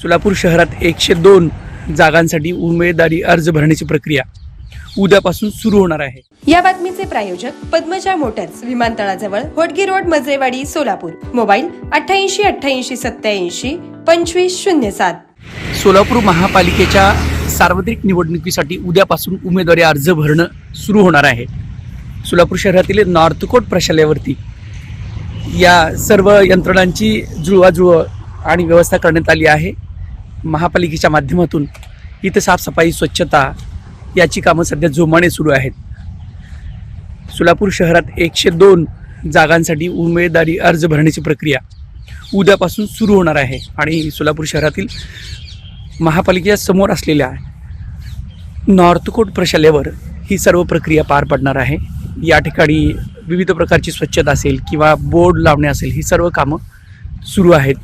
सोलापूर शहरात एकशे दोन जागांसाठी उमेदवारी अर्ज भरण्याची प्रक्रिया उद्यापासून सुरू होणार आहे. या बातमीचे प्रायोजक पद्मजा मोटर्स विमानतळाजवळ होटगी रोड मजरेवाडी सोलापूर. मोबाईल अठ्ठ्याऐंशी अठ्ठ्याऐंशी सत्याऐंशी पंचवीस शून्य सात. सोलापूर महापालिकेच्या सार्वत्रिक निवडणुकीसाठी उद्यापासून उमेदवारी अर्ज भरणं सुरू होणार आहे. सोलापूर शहरातील नॉर्थकोट प्रशालयावरती या सर्व यंत्रणांची जुळवाजुळव आणि व्यवस्था करण्यात आली आहे. महापालिकेच्या माध्यमातून इथं साफसफाई स्वच्छता याची कामं सध्या जोमाने सुरू आहेत. सोलापूर शहरात एकशे दोन जागांसाठी उमेदवारी अर्ज भरण्याची प्रक्रिया उद्यापासून सुरू होणार आहे आणि सोलापूर शहरातील महापालिकेच्या समोर असलेल्या नॉर्थकोट प्रशालेवर ही सर्व प्रक्रिया पार पडणार आहे. या ठिकाणी विविध प्रकारची स्वच्छता असेल किंवा बोर्ड लावणे असेल ही सर्व कामं सुरू आहेत.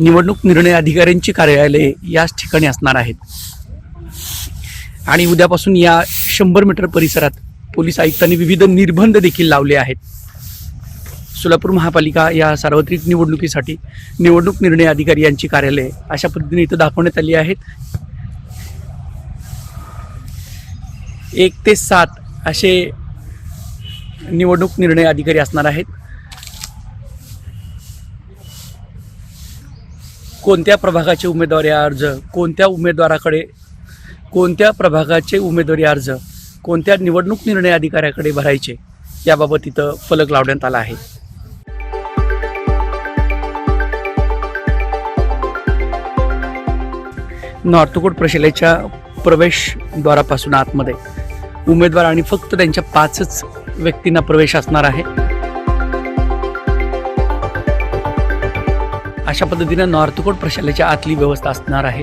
निवडणूक निर्णय अधिकाऱ्यांची कार्यालये याच ठिकाणी असणार आहेत. आणि उद्यापासून या शंभर मीटर परिसरात पोलीस आयुक्तांनी विविध निर्बंध देखील लावले आहेत. सोलापूर महापालिका या सार्वत्रिक निवडणुकीसाठी निवडणूक निर्णय अधिकारी यांची कार्यालये अशा पद्धतीने इथं दाखवण्यात आली आहेत. एक ते सात असे निवडणूक निर्णय अधिकारी असणार आहेत. कोणत्या प्रभागाचे उमेदवारी अर्ज कोणत्या उमेदवाराकडे कोणत्या प्रभागाचे उमेदवारी अर्ज कोणत्या निवडणूक निर्णय अधिकाऱ्याकडे भरायचे याबाबत इथं फलक लावण्यात आला आहे. नॉर्थकोट प्रशालेच्या प्रवेशद्वारापासून आतमध्ये उमेदवार आणि फक्त त्यांच्या पाचच व्यक्तींना प्रवेश असणार आहे. अशा पद्धतीनं नॉर्थकोट प्रशालेच्या आतली व्यवस्था असणार आहे.